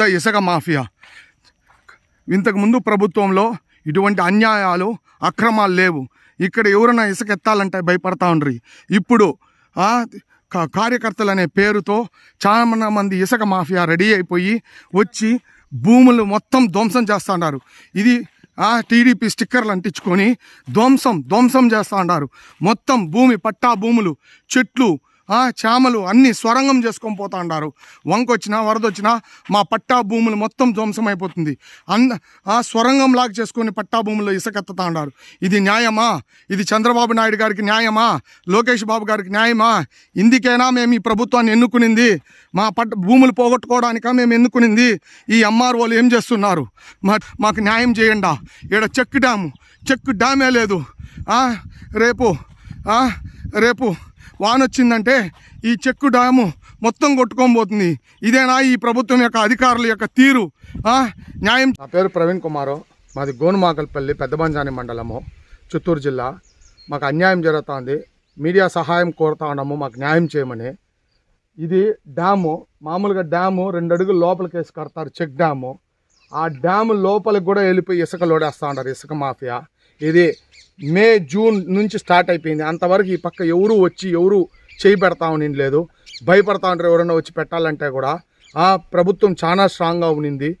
పెద్ద ఇసుక మాఫియా. ఇంతకుముందు ప్రభుత్వంలో ఇటువంటి అన్యాయాలు అక్రమాలు లేవు. ఇక్కడ ఎవరైనా ఇసుక ఎత్తాలంటే భయపడతా ఉండ్రి. ఇప్పుడు కార్యకర్తలు అనే పేరుతో చాలా మంది ఇసుక మాఫియా రెడీ అయిపోయి వచ్చి భూములు మొత్తం ధ్వంసం చేస్తూ ఉన్నారు ఇది టీడీపీ స్టిక్కర్లు అంటించుకొని ధ్వంసం ధ్వంసం చేస్తూ ఉన్నారు మొత్తం భూమి పట్టా భూములు చెట్లు చామలు అన్ని స్వరంగం చేసుకొని పోతా ఉన్నారు వంకొచ్చినా వరదొచ్చినా మా పట్టా భూములు మొత్తం ధ్వంసం అయిపోతుంది అంద ఆ స్వరంగం లాగా చేసుకొని పట్టా భూములు ఇసకెత్తుతా ఉన్నారు ఇది న్యాయమా? ఇది చంద్రబాబు నాయుడు గారికి న్యాయమా? లోకేష్ బాబు గారికి న్యాయమా? ఇందుకైనా మేము ఈ ప్రభుత్వాన్ని ఎన్నుకునింది? మా పట్ట భూములు పోగొట్టుకోవడానికా మేము ఎన్నుకునింది? ఈ ఎంఆర్ఓలు ఏం చేస్తున్నారు? మా మాకు న్యాయం చేయండా? ఇక్కడ చెక్ డ్యాము. చెక్ డ్యామే లేదు. రేపు రేపు వాన వచ్చిందంటే ఈ చెక్కు డ్యాము మొత్తం కొట్టుకోబోతుంది పోతుంది. ఇదేనా ఈ ప్రభుత్వం యొక్క అధికారుల యొక్క తీరు? న్యాయం నా పేరు ప్రవీణ్ కుమారు. మాది గోనుమాకల్పల్లి పెద్దబంజాని మండలము చిత్తూరు జిల్లా. మాకు అన్యాయం జరుగుతుంది. మీడియా సహాయం కోరుతా ఉన్నాము మాకు న్యాయం చేయమని. ఇది డ్యాము మామూలుగా డ్యాము రెండు అడుగులు లోపలికి వేసి కడతారు చెక్ డ్యాము. ఆ డ్యాము లోపలికి కూడా వెళ్ళిపోయి ఇసుక లోడేస్తూ ఉంటారు ఇసుక మాఫియా. ఇది మే జూన్ నుంచి స్టార్ట్ అయిపోయింది. అంతవరకు ఈ పక్క ఎవరు వచ్చి ఎవరు చేయి పెడతా లేదు భయపడతా ఉంటారు ఎవరైనా వచ్చి పెట్టాలంటే కూడా. ఆ ప్రభుత్వం చాలా స్ట్రాంగ్గా ఉనింది.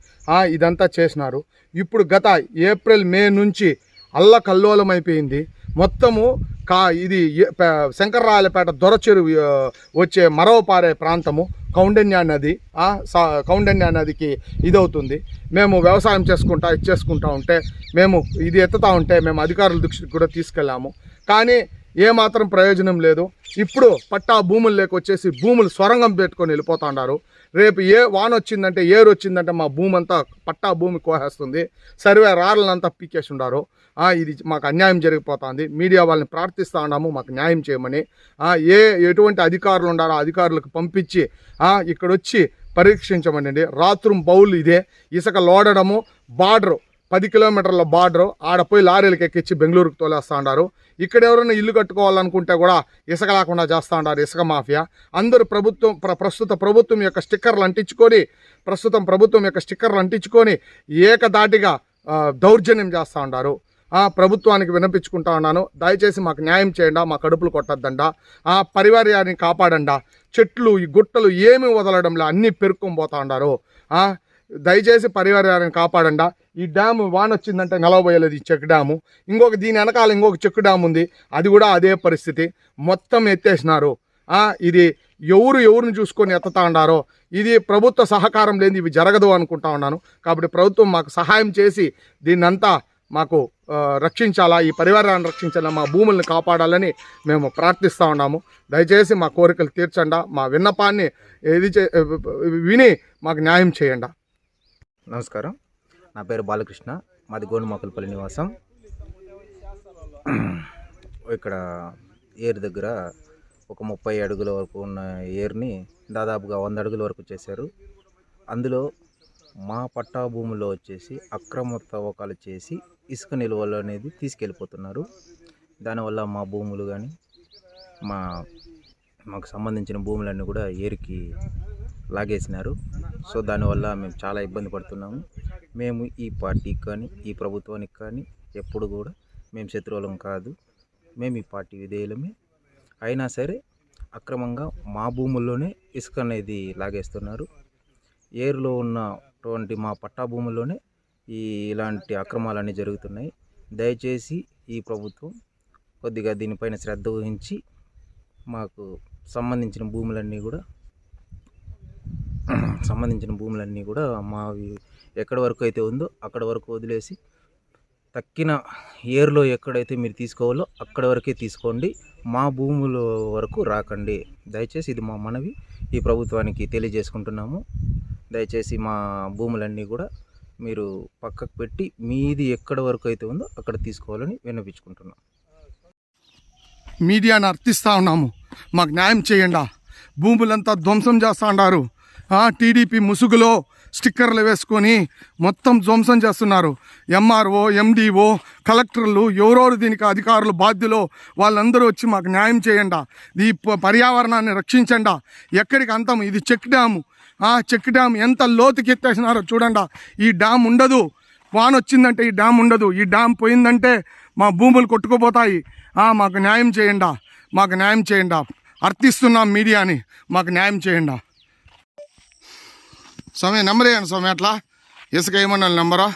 ఇదంతా చేసినారు. ఇప్పుడు గత ఏప్రిల్ మే నుంచి అల్లకల్లోలం అయిపోయింది మొత్తము కా ఇది శంకర్రాయలపేట దొరచెరు వచ్చే మరవపారే ప్రాంతము. కౌండన్య నది కౌండన్య నదికి ఇదవుతుంది. మేము వ్యవసాయం చేసుకుంటా ఇది చేసుకుంటా ఉంటే మేము ఇది ఎత్తుతా ఉంటే మేము అధికారుల దృష్టికి కూడా తీసుకెళ్ళాము. కానీ ఏమాత్రం ప్రయోజనం లేదు. ఇప్పుడు పట్టా భూములు లేక వచ్చేసి భూములు స్వరంగం పెట్టుకొని వెళ్ళిపోతా రేపు ఏ వాన వచ్చిందంటే ఏరు వచ్చిందంటే మా భూమి అంతా పట్టా భూమి కోసేస్తుంది సర్వే రాళ్ళనంతా పీకేసి ఉండారు ఇది మాకు అన్యాయం జరిగిపోతుంది. మీడియా వాళ్ళని ప్రార్థిస్తూ ఉన్నాము మాకు న్యాయం చేయమని. ఏ ఎటువంటి అధికారులు ఉండారో అధికారులకు పంపించి ఇక్కడొచ్చి ఇక్కడ వచ్చి పరీక్షించమనండి. రాత్రుం బౌల్ ఇదే. ఇసుక లోడడము బార్డరు పది కిలోమీటర్ల బార్డరు. ఆడ పోయి లారీలకు ఎక్కించి బెంగళూరుకు తోలేస్తూ ఉన్నారు ఇక్కడ ఎవరైనా ఇల్లు కట్టుకోవాలనుకుంటే కూడా ఇసుక లేకుండా చేస్తూ ఉన్నారు ఇసుక మాఫియా. అందరూ ప్రభుత్వం ప్ర- ప్రస్తుత ప్రభుత్వం యొక్క స్టిక్కర్లు అంటించుకొని ప్రస్తుతం ప్రభుత్వం యొక్క స్టిక్కర్లు అంటించుకొని ఏకదాటిగా దౌర్జన్యం చేస్తూ ఉన్నారు ప్రభుత్వానికి వినిపించుకుంటా ఉన్నాను. దయచేసి మాకు న్యాయం చేయండి మా కడుపులు కొట్టద్దండ ఆ పరివార్యాన్ని కాపాడండా. చెట్లు ఈ గుట్టలు ఏమి వదలడంలో అన్నీ పెరుక్కొని పోతా ఉన్నారు దయచేసి పరివారాన్ని కాపాడండి. ఈ డ్యామ్ వాన వచ్చిందంటే నిలవబోయలేదు ఈ చెక్ డ్యాము. ఇంకొక దీని వెనకాల ఇంకొక చెక్ డ్యామ్ ఉంది. అది కూడా అదే పరిస్థితి. మొత్తం ఎత్తేసినారు. ఇది ఎవరు ఎవరిని చూసుకొని ఎత్తుతా ఉండారో ఇది ప్రభుత్వ సహకారం లేని ఇవి జరగదు అనుకుంటా ఉన్నాను. కాబట్టి ప్రభుత్వం మాకు సహాయం చేసి దీన్నంతా మాకు రక్షించాలా ఈ పరివారాన్ని రక్షించాలా మా భూములను కాపాడాలని మేము ప్రార్థిస్తూ ఉన్నాము. దయచేసి మా కోరికలు తీర్చండా. మా విన్నపాన్ని ఏది చే విని మాకు న్యాయం చేయండి. నమస్కారం. నా పేరు బాలకృష్ణ. మాది గోనుమాకులపల్లి నివాసం. ఇక్కడ ఏరు దగ్గర ఒక ముప్పై అడుగుల వరకు ఉన్న ఏరుని దాదాపుగా వంద అడుగుల వరకు చేశారు. అందులో మా పట్టా భూముల్లో వచ్చేసి అక్రమ తవ్వకాలు చేసి ఇసుక నిల్వలు అనేది తీసుకెళ్ళిపోతున్నారు. దానివల్ల మా భూములు కానీ మా మాకు సంబంధించిన భూములన్నీ కూడా ఏరికి లాగేసినారు. సో దానివల్ల మేము చాలా ఇబ్బంది పడుతున్నాము. మేము ఈ పార్టీకి కానీ ఈ ప్రభుత్వానికి కానీ ఎప్పుడు కూడా మేము శత్రువులం కాదు. మేము ఈ పార్టీ విధేయులమే. అయినా సరే అక్రమంగా మా భూముల్లోనే ఇసుక అనేది లాగేస్తున్నారు. ఏరులో ఉన్నటువంటి మా పట్టా భూముల్లోనే ఈ ఇలాంటి అక్రమాలన్నీ జరుగుతున్నాయి. దయచేసి ఈ ప్రభుత్వం కొద్దిగా దీనిపైన శ్రద్ధ వహించి మాకు సంబంధించిన భూములన్నీ కూడా సంబంధించిన భూములన్నీ కూడా మావి ఎక్కడి వరకు అయితే ఉందో అక్కడ వరకు వదిలేసి తక్కిన ఏర్లో ఎక్కడైతే మీరు తీసుకోవాలో అక్కడ వరకే తీసుకోండి. మా భూముల వరకు రాకండి. దయచేసి ఇది మా మనవి. ఈ ప్రభుత్వానికి తెలియజేసుకుంటున్నాము. దయచేసి మా భూములన్నీ కూడా మీరు పక్కకు పెట్టి మీది ఎక్కడ వరకు అయితే ఉందో అక్కడ తీసుకోవాలని విన్నపించుకుంటున్నాం మీడియాను అర్థిస్తూ ఉన్నాము. మాకు న్యాయం చేయండి. భూములంతా ధ్వంసం చేస్తూ ఉన్నారు టీడీపీ ముసుగులో స్టిక్కర్లు వేసుకొని మొత్తం ధ్వంసం చేస్తున్నారు. ఎంఆర్ఓ ఎండిఓ కలెక్టర్లు ఎవరెవరు దీనికి అధికారులు బాధ్యులు వాళ్ళందరూ వచ్చి మాకు న్యాయం చేయండి. ఈ పర్యావరణాన్ని రక్షించండి. ఎక్కడికి అంతం? ఇది చెక్ డ్యాము. ఆ చెక్ డ్యామ్ ఎంత లోతుకి ఎత్తేసినారో చూడండి. ఈ డ్యామ్ ఉండదు. వాన వచ్చిందంటే ఈ డ్యామ్ ఉండదు. ఈ డ్యామ్ పోయిందంటే మా భూములు కొట్టుకుపోతాయి. మాకు న్యాయం చేయండి. మాకు న్యాయం చేయండి. అర్థిస్తున్నాం మీడియాని. మాకు న్యాయం చేయండి. స్వామి నెంబర్ వేయండి స్వామి అట్లా. ఇసుక ఏమన్నా నెంబరా?